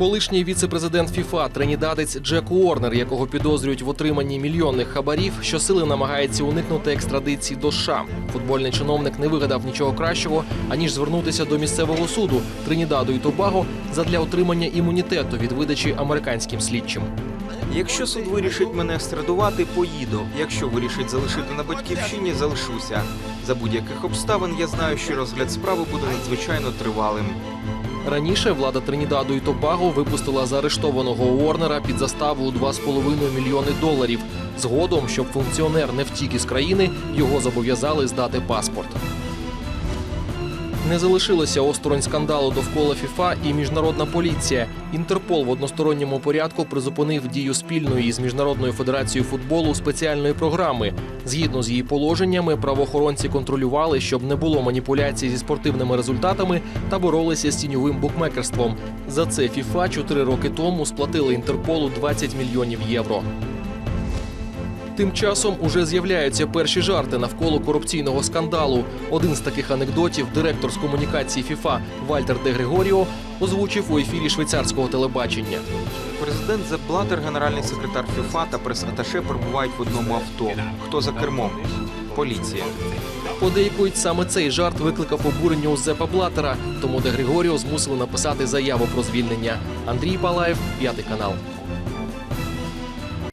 Колишній віце-президент ФІФА тринідадець Джек Уорнер, якого підозрюють в отриманні мільйонних хабарів, щосили намагається уникнути екстрадиції до США. Футбольний чиновник не вигадав нічого кращого, аніж звернутися до місцевого суду Тринідаду і Тобаго задля отримання імунітету від видачі американським слідчим. Якщо суд вирішить мене екстрадувати, поїду. Якщо вирішить залишити на батьківщині, залишуся. За будь-яких обставин я знаю, що розгляд справи буде надзвичайно тривалим. Раніше влада Тринідаду і Тобаго випустила заарештованого Уорнера під заставу у 2,5 мільйони доларів. Згодом, щоб функціонер не втік із країни, його зобов'язали здати паспорт. Не залишилося осторонь скандалу довкола ФІФА і міжнародна поліція. Інтерпол в односторонньому порядку призупинив дію спільної із міжнародною федерацією футболу спеціальної програми. Згідно з її положеннями, правоохоронці контролювали, щоб не було маніпуляцій зі спортивними результатами та боролися з тіньовим букмекерством. За це ФІФА чотири роки тому сплатили Інтерполу 20 мільйонів євро. Тим часом уже з'являються перші жарти навколо корупційного скандалу. Один з таких анекдотів директор з комунікації ФІФА Вальтер Де Григоріо озвучив у ефірі швейцарського телебачення. Президент Зеп Блатер, генеральний секретар ФІФА та прес-аташе перебувають в одному авто. Хто за кермом? Поліція. Подейкують, саме цей жарт викликав обурення у Зепа Блатера, тому Де Григоріо змусили написати заяву про звільнення. Андрій Балаєв, п'ятий канал.